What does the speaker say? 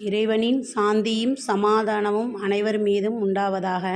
இறைவனின் சாந்தியும் சமாதானமும் அனைவர் மீதும் உண்டாவதாக